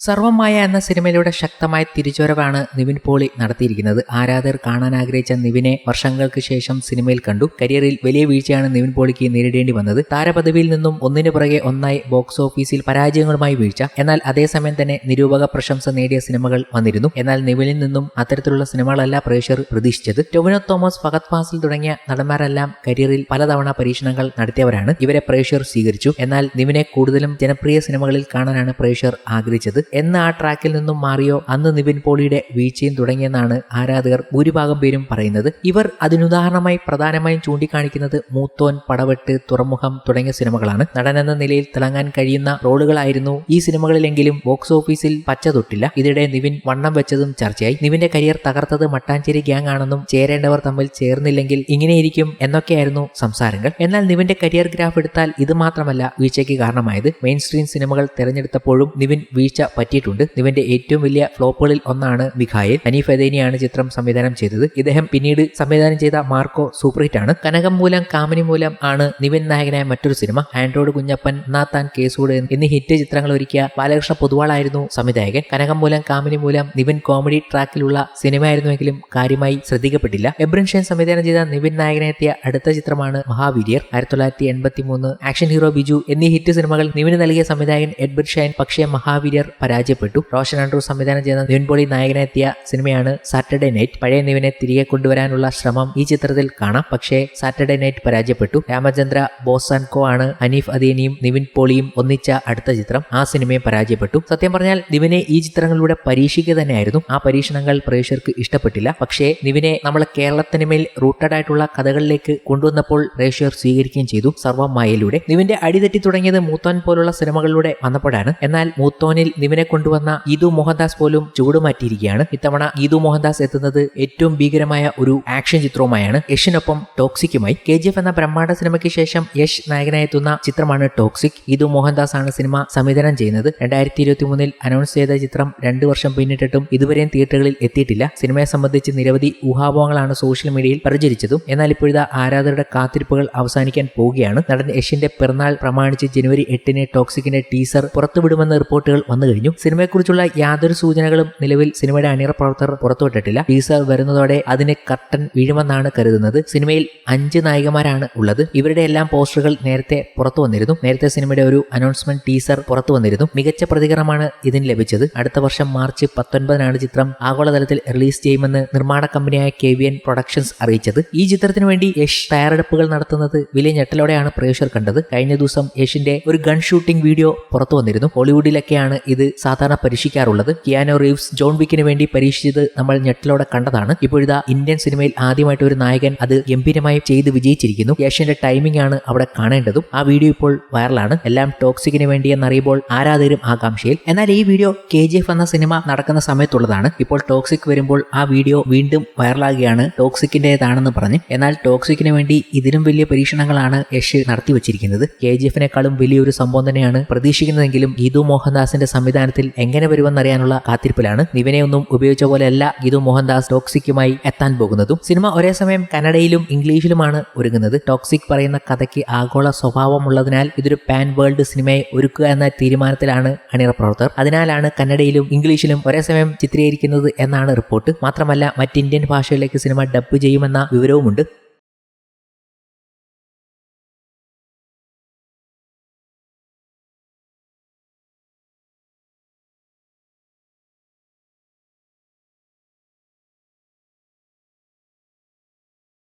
സർവമായ എന്ന സിനിമയിലൂടെ ശക്തമായ തിരിച്ചുവരവാണ് നിവിൻ പോളി നടത്തിയിരിക്കുന്നത്. ആരാധകർ കാണാൻ ആഗ്രഹിച്ച നിവിനെ വർഷങ്ങൾക്ക് ശേഷം സിനിമയിൽ കണ്ടു. കരിയറിൽ വലിയ വീഴ്ചയാണ് നിവിൻ പോളിക്ക് നേരിടേണ്ടി വന്നത്. താരപദവിയിൽ നിന്നും ഒന്നിനു പുറകെ ഒന്നായി ബോക്സ് ഓഫീസിൽ പരാജയങ്ങളുമായി വീഴ്ച. എന്നാൽ അതേസമയം തന്നെ നിരൂപക പ്രശംസ നേടിയ സിനിമകൾ വന്നിരുന്നു. എന്നാൽ നിവിനിൽ നിന്നും അത്തരത്തിലുള്ള സിനിമകളല്ല പ്രേക്ഷകർ പ്രതീക്ഷിച്ചത്. ടൊവിനോ തോമസ് ഫഹദ് ഫാസിൽ തുടങ്ങിയ നടന്മാരെല്ലാം കരിയറിൽ പലതവണ പരീക്ഷണങ്ങൾ നടത്തിയവരാണ്. ഇവരെ പ്രേക്ഷകർ സ്വീകരിച്ചു. എന്നാൽ നിവിനെ കൂടുതലും ജനപ്രിയ സിനിമകളിൽ കാണാനാണ് പ്രേക്ഷകർ ആഗ്രഹിച്ചത്. എന്ന ആ ട്രാക്കിൽ നിന്നും മാറിയോ? അന്ന് നിവിൻ പോളിയുടെ വീഴ്ചയും തുടങ്ങിയെന്നാണ് ആരാധകർ ഭൂരിഭാഗം പേരും പറയുന്നത്. ഇവർ അതിനുദാഹരണമായി പ്രധാനമായും ചൂണ്ടിക്കാണിക്കുന്നത് മൂത്തോൻ പടവെട്ട് തുറമുഖം തുടങ്ങിയ സിനിമകളാണ്. നടൻ എന്ന നിലയിൽ തിളങ്ങാൻ കഴിയുന്ന റോളുകളായിരുന്നു ഈ സിനിമകളിലെങ്കിലും ബോക്സ് ഓഫീസിൽ പച്ച തൊട്ടില്ല. ഇതിടെ നിവിൻ വണ്ണം വെച്ചതും ചർച്ചയായി. നിവിന്റെ കരിയർ തകർത്തത് മട്ടാഞ്ചേരി ഗ്യാങ് ആണെന്നും ചേരേണ്ടവർ തമ്മിൽ ചേർന്നില്ലെങ്കിൽ ഇങ്ങനെയിരിക്കും എന്നൊക്കെയായിരുന്നു സംസാരങ്ങൾ. എന്നാൽ നിവിന്റെ കരിയർ ഗ്രാഫ് എടുത്താൽ ഇത് മാത്രമല്ല വീഴ്ചയ്ക്ക് കാരണമായത്. മെയിൻ സ്ട്രീം സിനിമകൾ തെരഞ്ഞെടുത്തപ്പോഴും നിവിൻ വീഴ്ച പറ്റിയിട്ടുണ്ട്. ഇവന്റെ ഏറ്റവും വലിയ ഫ്ലോപ്പുകളിൽ ഒന്നാണ് മിഖായൽ. ഹനീഫ് അദേനിയാണ് ചിത്രം സംവിധാനം ചെയ്തത്. ഇദ്ദേഹം പിന്നീട് സംവിധാനം ചെയ്ത മാർക്കോ സൂപ്പർ ഹിറ്റ് ആണ് കനകം മൂലം കാമിനി മൂലം ആണ് നിവിൻ നായകനായ മറ്റൊരു സിനിമ ആൻഡ്രോയിഡ് കുഞ്ഞപ്പൻ നാത്താൻ കേസൂട് എന്നീ ഹിറ്റ് ചിത്രങ്ങൾ ഒരുക്കിയ ബാലകൃഷ്ണ പൊതുവാളായിരുന്നു സംവിധായകൻ. കനകം മൂലം കാമിനി മൂലം നിവിൻ കോമഡി ട്രാക്കിലുള്ള സിനിമയായിരുന്നുവെങ്കിലും കാര്യമായി ശ്രദ്ധിക്കപ്പെട്ടില്ല. എബ്രൻ ഷെൻ സംവിധാനം ചെയ്ത നിവിൻ നായകനെത്തിയ അടുത്ത ചിത്രമാണ് മഹാവീര്യർ. ആയിരത്തി തൊള്ളായിരത്തി എൺപത്തി മൂന്ന് ആക്ഷൻ ഹീറോ ബിജു എന്നീ ഹിറ്റ് സിനിമകൾ നിവിന് നൽകിയ സംവിധായകൻ എഡ്ബർഷൻ പക്ഷേ മഹാവീര്യർ പരാജയപ്പെട്ടു. റോഷൻ ആൻഡ്രൂ സംവിധാനം ചെയ്ത നിവിൻ പോളി നായകനെത്തിയ സിനിമയാണ് സാറ്റർഡേ നൈറ്റ്. പഴയ നിവിനെ തിരികെ കൊണ്ടുവരാനുള്ള ശ്രമം ഈ ചിത്രത്തിൽ കാണാം. പക്ഷേ സാറ്റർഡേ നൈറ്റ് പരാജയപ്പെട്ടു. രാമചന്ദ്ര ബോസാൻകോ ആണ് അനീഫ് അദീനിയും നിവിൻ പോളിയും ഒന്നിച്ച അടുത്ത ചിത്രം. ആ സിനിമയും പരാജയപ്പെട്ടു. സത്യം പറഞ്ഞാൽ നിവിനെ ഈ ചിത്രങ്ങളിലൂടെ പരീക്ഷിക്കുക തന്നെയായിരുന്നു. ആ പരീക്ഷണങ്ങൾ പ്രേക്ഷകർക്ക് ഇഷ്ടപ്പെട്ടില്ല. പക്ഷേ നിവിനെ നമ്മളെ കേരളത്തിന് മേൽ റൂട്ടഡ് ആയിട്ടുള്ള കഥകളിലേക്ക് കൊണ്ടുവന്നപ്പോൾ പ്രേക്ഷകർ സ്വീകരിക്കുകയും ചെയ്തു. സർവമായയിലൂടെ നിവിന്റെ അടിതെറ്റി തുടങ്ങിയത് മൂത്തോൻ പോലുള്ള സിനിമകളിലൂടെ വന്നപ്പോഴാണ്. എന്നാൽ മൂത്തോനിൽ നിവിനെ കൊണ്ടുവന്ന ഗീതു മോഹൻദാസ് പോലും ചൂടുമാറ്റിയിരിക്കുകയാണ് ഇത്തവണ ഗീതു മോഹൻദാസ് എത്തുന്നത് ഏറ്റവും ഭീകരമായ ഒരു ആക്ഷൻ ചിത്രവുമായാണ്. യഷിനൊപ്പം ടോക്സിക്കുമായി. കെ ജി എഫ് എന്ന ബ്രഹ്മാണ്ഡ സിനിമയ്ക്ക് ശേഷം യഷ് നായകനായി എത്തുന്ന ചിത്രമാണ് ടോക്സിക്. ഗീതു മോഹൻദാസ് ആണ് സിനിമ സംവിധാനം ചെയ്യുന്നത്. രണ്ടായിരത്തി ഇരുപത്തി മൂന്നിൽ അനൗൺസ് ചെയ്ത ചിത്രം രണ്ടു വർഷം പിന്നിട്ടിട്ടും ഇതുവരെയും തിയേറ്ററുകളിൽ എത്തിയിട്ടില്ല. സിനിമയെ സംബന്ധിച്ച് നിരവധി ഊഹാപോഹങ്ങളാണ് സോഷ്യൽ മീഡിയയിൽ പ്രചരിച്ചതും. എന്നാൽ ഇപ്പോഴത്തെ ആരാധകരുടെ കാത്തിരിപ്പുകൾ അവസാനിക്കാൻ പോവുകയാണ്. നടൻ യഷിന്റെ പിറന്നാൾ പ്രമാണിച്ച് ജനുവരി എട്ടിന് ടോക്സിക്കിന്റെ ടീസർ പുറത്തുവിടുമെന്ന റിപ്പോർട്ടുകൾ വന്നു കഴിഞ്ഞു സിനിമയെക്കുറിച്ചുള്ള യാതൊരു സൂചനകളും നിലവിൽ സിനിമയുടെ അണിയറ പ്രവർത്തകർ പുറത്തുവിട്ടിട്ടില്ല ടീസർ വരുന്നതോടെ അതിന് കട്ടൻ വീഴുമെന്നാണ് കരുതുന്നത്. സിനിമയിൽ അഞ്ച് നായികമാരാണ് ഉള്ളത്. ഇവരുടെ എല്ലാം പോസ്റ്ററുകൾ നേരത്തെ പുറത്തു വന്നിരുന്നു. നേരത്തെ സിനിമയുടെ ഒരു അനൗൺസ്മെന്റ് ടീസർ പുറത്തു വന്നിരുന്നു. മികച്ച പ്രതികരണമാണ് ഇതിന് ലഭിച്ചത്. അടുത്ത വർഷം മാർച്ച് പത്തൊൻപതിനാണ് ചിത്രം ആഗോളതലത്തിൽ റിലീസ് ചെയ്യുമെന്ന് നിർമ്മാണ കമ്പനിയായ കെ വി എൻ പ്രൊഡക്ഷൻസ് അറിയിച്ചത്. ഈ ചിത്രത്തിന് വേണ്ടി യഷ് തയ്യാറെടുപ്പുകൾ നടത്തുന്നത് വലിയ ഞെട്ടലോടെയാണ് പ്രേക്ഷകർ കണ്ടത്. കഴിഞ്ഞ ദിവസം യഷിന്റെ ഒരു ഗൺ ഷൂട്ടിംഗ് വീഡിയോ പുറത്തു വന്നിരുന്നു. ഹോളിവുഡിലൊക്കെയാണ് ഇത് സാധാരണ പരീക്ഷിക്കാറുള്ളത്. കിയാനോ റീവ്സ് ജോൺ വിക്കിന് വേണ്ടി പരീക്ഷിച്ചത് നമ്മൾ ഞെട്ടലോടെ കണ്ടതാണ്. ഇപ്പോഴിതാ ഇന്ത്യൻ സിനിമയിൽ ആദ്യമായിട്ട് ഒരു നായകൻ അത് ഗംഭീരമായി ചെയ്ത് വിജയിച്ചിരിക്കുന്നു. ഏഷ്യന്റെ ടൈമിംഗ് ആണ് അവിടെ കാണേണ്ടതും. ആ വീഡിയോ ഇപ്പോൾ വൈറലാണ് എല്ലാം ടോക്സിക്കിന് വേണ്ടി എന്നറിയുമ്പോൾ ആരാധകരും ആകാംക്ഷയിൽ. എന്നാൽ ഈ video K G F cinema cinema നടക്കുന്ന സമയത്തുള്ളതാണ്. ഇപ്പോൾ ടോക്സിക് വരുമ്പോൾ ആ വീഡിയോ വീണ്ടും വൈറലാകുകയാണ് ടോക്സിക്കിന്റെതാണെന്ന് പറഞ്ഞ്. എന്നാൽ ടോക്സിക്കിന് വേണ്ടി ഇതിനും വലിയ പരീക്ഷണങ്ങളാണ് യഷ് നടത്തി വെച്ചിരിക്കുന്നത് കെ ജി എഫിനേക്കാളും വലിയൊരു സംഭവം തന്നെയാണ് പ്രതീക്ഷിക്കുന്നതെങ്കിലും ഗീതു മോഹൻദാസിന്റെ സംവിധാനത്തിൽ എങ്ങനെ വരുമെന്നറിയാനുള്ള കാത്തിരിപ്പിലാണ്. നിവിനെ ഒന്നും ഉപയോഗിച്ച പോലെയല്ല ഗീതു മോഹൻദാസ് ടോക്സിക്കുമായി എത്താൻ പോകുന്നതും. സിനിമ ഒരേ സമയം കന്നഡയിലും ഇംഗ്ലീഷിലുമാണ് ഒരുങ്ങുന്നത്. ടോക്സിക് പറയുന്ന കഥയ്ക്ക് ആഗോള സ്വഭാവമുള്ളതിനാൽ ഇതൊരു പാൻ വേൾഡ് സിനിമയെ ഒരുക്കുക എന്ന തീരുമാനത്തിലാണ് അണിയറ പ്രവർത്തകർ. അതിനാലാണ് കന്നഡയിലും ഇംഗ്ലീഷിലും ഒരേ സമയം ചിത്രീകരിക്കുന്നത് എന്നാണ് റിപ്പോർട്ട്. മാത്രമല്ല മറ്റ് ഇന്ത്യൻ ഭാഷയിലേക്ക് സിനിമ ഡബ് ചെയ്യുമെന്ന വിവരവുമുണ്ട്.